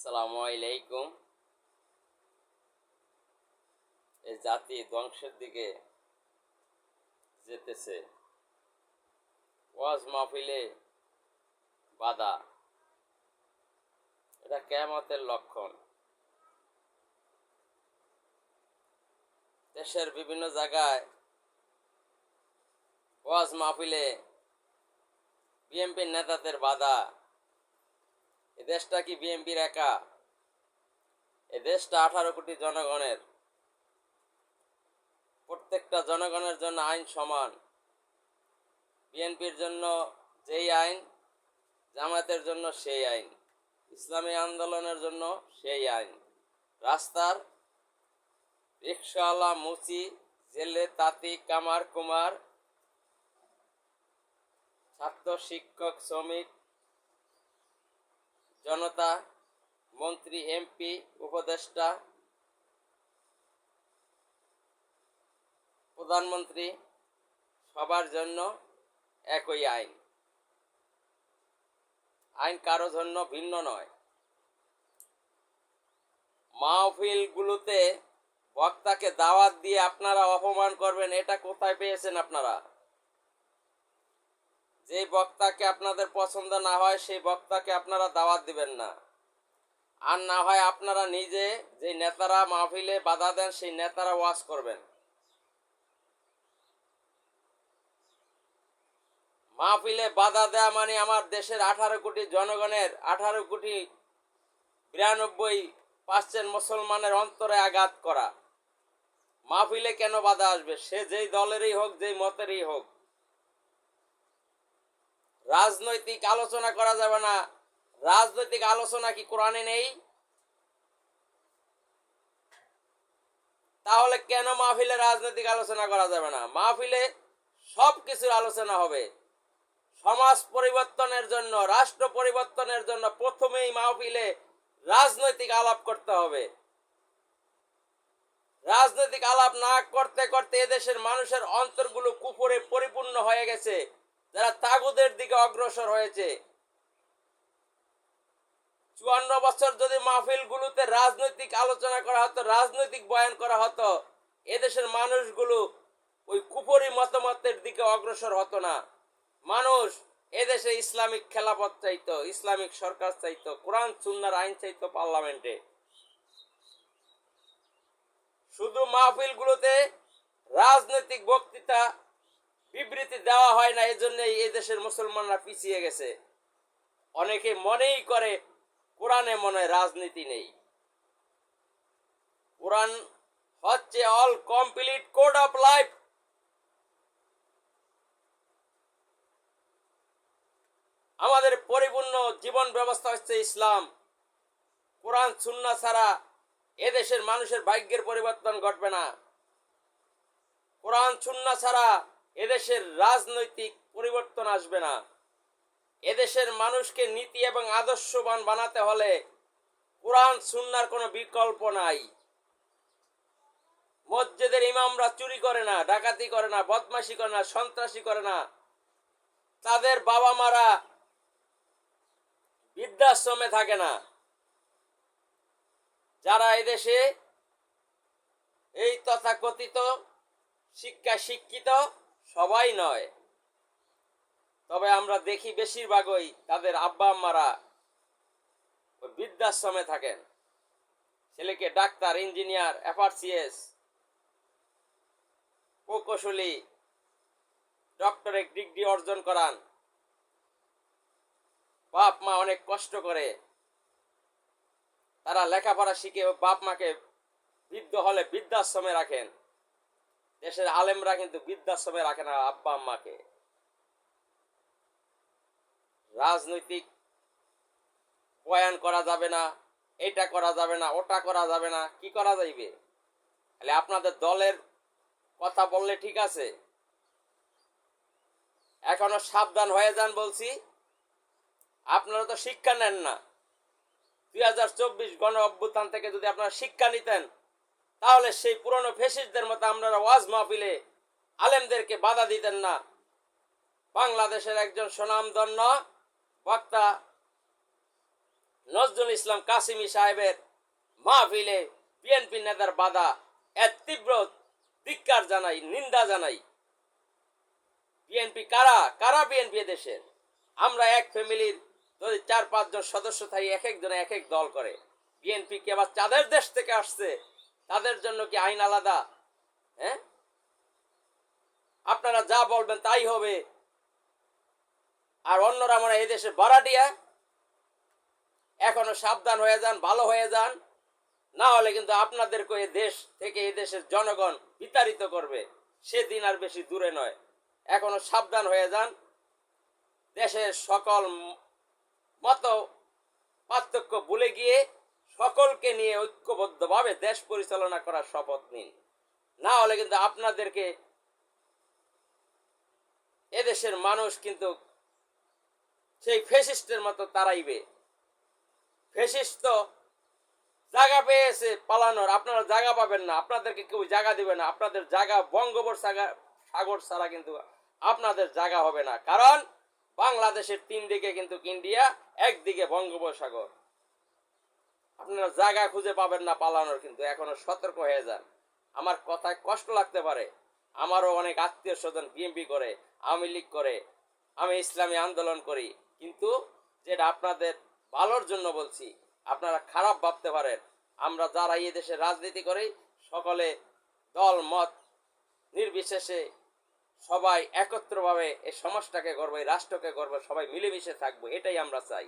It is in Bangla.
আসসালামু আলাইকুম। এই জাতি ধ্বংসের দিকে যেতেছে। ওয়াজ মাহফিলে বাধা। এটা কেয়ামতের লক্ষণ। দেশের বিভিন্ন জায়গায় ওয়াজ মাহফিলে বিএনপির নেতাদের বাধা। এ দেশটা কি বিএনপির একা? এ দেশটা আঠারো কোটি জনগণের। প্রত্যেকটা জনগণের জন্য আইন সমান। বিএনপির জন্য যেই আইন জামাতের জন্য সেই আইন। ইসলামী আন্দোলনের জন্য সেই আইন। রাস্তার রিক্সাওয়ালা মুচি, জেলে তাঁতি, কামার কুমার, ছাত্র, শিক্ষক, শ্রমিক জনতা, মন্ত্রী, এমপি, উপদেষ্টা, প্রধানমন্ত্রী, সবার জন্য একই আইন। আইন কারও জন্য ভিন্ন নয়। মাহফিলগুলোতে বক্তাকে দাওয়াত দিয়ে আপনারা অপমান করবেন, এটা কোথায় পেয়েছেন আপনারা? যে বক্তাকে আপনাদের পছন্দ না হয়, সেই বক্তাকে আপনারা দাওয়াত দিবেন না। আর না হয় আপনারা নিজে যে নেতারা মাহফিলে বাধা দেন, সেই নেতারা ওয়াজ করবেন। মাহফিলে বাধা দেয়া মানে আমার দেশের আঠারো কোটি জনগণের, আঠারো কোটি বিরানব্বই পার্সেন্ট মুসলমানের অন্তরে আঘাত করা। মাহফিলে কেন বাধা আসবে? সে যেই দলেরই হোক, যেই মতেরই হোক। রাজনৈতিক আলোচনা করা যাবে না। রাজনৈতিক আলোচনা কি কোরআনে নেই? তাহলে কেন মাহফিলে রাজনৈতিক আলোচনা করা যাবে না? মাহফিলে সব কিছুর আলোচনা হবে। সমাজ পরিবর্তনের জন্য, রাষ্ট্র পরিবর্তনের জন্য প্রথমেই মাহফিলে রাজনৈতিক আলাপ করতে হবে। রাজনৈতিক আলাপ না করতে করতে এদেশের মানুষের অন্তরগুলো কুপুরে পরিপূর্ণ হয়ে গেছে। যারা তাগুদের দিকে অগ্রসর হয়েছে। চুয়ান্ন বছর যদি মাহফিলগুলোতে রাজনৈতিক আলোচনা করা হতো, রাজনৈতিক বয়ান করা হতো, এদেশের মানুষগুলো ওই কুপুরি মতামতের দিকে অগ্রসর হতো না। মানুষ এদেশে ইসলামিক খেলাপথ চাইতো, ইসলামিক সরকার চাইতো, কোরআন, সুন্নার আইন চাইতো পার্লামেন্টে। শুধু মাহফিলগুলোতে রাজনৈতিক বক্তৃতা বিবৃতি দেওয়া হয় না এজন্য এই দেশের মুসলমানরা পিছিয়ে গেছে। অনেকে মনেই করে কোরআনে মনে রাজনীতি নেই। কোরআন হচ্ছে all complete code of life আমাদের পরিপূর্ণ জীবন ব্যবস্থা হচ্ছে ইসলাম। কোরআন সুন্না ছাড়া এদেশের মানুষের ভাগ্যের পরিবর্তন ঘটবে না। কোরআন সুন্না ছাড়া এদেশের রাজনৈতিক পরিবর্তন আসবে না। এদেশের মানুষকে নীতি এবং আদর্শবান বানাতে হলে কোরআন, সুন্নার কোনো বিকল্প নাই। মসজিদের ইমামরা চুরি করে না, ডাকাতি করে না, বদমাশি করে না, সন্ত্রাসী করে না। তাদের বাবা মারা বৃদ্ধাশ্রমে থাকে না। যারা এদেশে এই তথাকথিত শিক্ষা শিক্ষিত সবাই নয়। তবে আমরা দেখি বেশিরভাগই তাদের আব্বা আম্মারা বৃদ্ধাশ্রমে থাকেন। ছেলেকে ডাক্তার, ইঞ্জিনিয়ার, এফআরসিএস, প্রকৌশলী, ডক্টরেট ডিগ্রি অর্জন করান। বাপ মা অনেক কষ্ট করে তারা লেখাপড়া শিখে বাপ মাকে বৃদ্ধ হলে বৃদ্ধাশ্রমে রাখেন। দেশের আলেমরা কিন্তু বৃদ্ধাশ্রমে রাখে না আব্বা আম্মাকে। রাজনৈতিক বয়ান করা যাবে না, এটা করা যাবে না, ওটা করা যাবে না, কি করা যাইবে? তাহলে আপনাদের দলের কথা বললে ঠিক আছে। এখনও সাবধান হয়ে যান বলছি, আপনারা তো শিক্ষা নেন না। দুই হাজার চব্বিশ গণ অভ্যুত্থান থেকে যদি আপনারা শিক্ষা নিতেন তাহলে সেই পুরনো ফেসিসদের মতো আপনারা ওয়াজ মাহফিলে আলেমদেরকে বাধা দিতেন না। বাংলাদেশের একজন সুনামধন্য বক্তা নজরুল ইসলাম কাসিমি সাহেবের মাহফিলে বিএনপি নেতার বাধা, এর তীব্র ধিক্কার জানাই, নিন্দা জানাই। বিএনপি কারা? কারা বিএনপি দেশের আমরা এক ফ্যামিলির যদি চার পাঁচজন সদস্য থাকি, এক একজনে এক এক দল করে। বিএনপি কি আবার চাঁদের দেশ থেকে আসছে? তাদের জন্য কি আইন আলাদা? হ্যাঁ? আপনারা যা বলবেন তাই হবে। আর অন্যরা মানে এই দেশে বারাটিয়া এখনও সাবধান হয়ে যান, ভালো হয়ে যান। না হলে কিন্তু আপনাদেরকে এই দেশ থেকে এই দেশের জনগণ বিতাড়িত করবে। সেদিন আর বেশি দূরে নয়। এখনও সাবধান হয়ে যান। দেশের সকল মত পার্থক্য ভুলে গিয়ে নিয়ে ঐক্যবদ্ধভাবে দেশ পরিচালনা করার শপথ নিন। না হলে কিন্তু আপনাদেরকে এদেশের মানুষ কিন্তু সেই ফেসিস্টের মতো তারাইবে ফেসিস্ট তো জায়গা পেয়েছে পালানোর, আপনারা জায়গা পাবেন না, আপনাদেরকে কেউ জায়গা দিবে না, আপনাদের জায়গা বঙ্গোপর সাগর সাগর ছাড়া কিন্তু আপনাদের জায়গা হবে না। কারণ বাংলাদেশের তিন দিকে কিন্তু ইন্ডিয়া, একদিকে বঙ্গোপসাগর। আপনারা জায়গা খুঁজে পাবেন না পালানোর, কিন্তু এখনও সতর্ক হয়ে যান। আমার কথায় কষ্ট লাগতে পারে। আমারও অনেক আত্মীয় স্বজন বিএমপি করে, আওয়ামী লীগ করে, আমি ইসলামী আন্দোলন করি। কিন্তু যেটা আপনাদের ভালোর জন্য বলছি, আপনারা খারাপ ভাবতে পারেন। আমরা যারা এই দেশে রাজনীতি করি, সকলে দল, মত নির্বিশেষে সবাই একত্রভাবে এই সমাজটাকে করব এই রাষ্ট্রকে করব সবাই মিলেমিশে থাকব, এটাই আমরা চাই।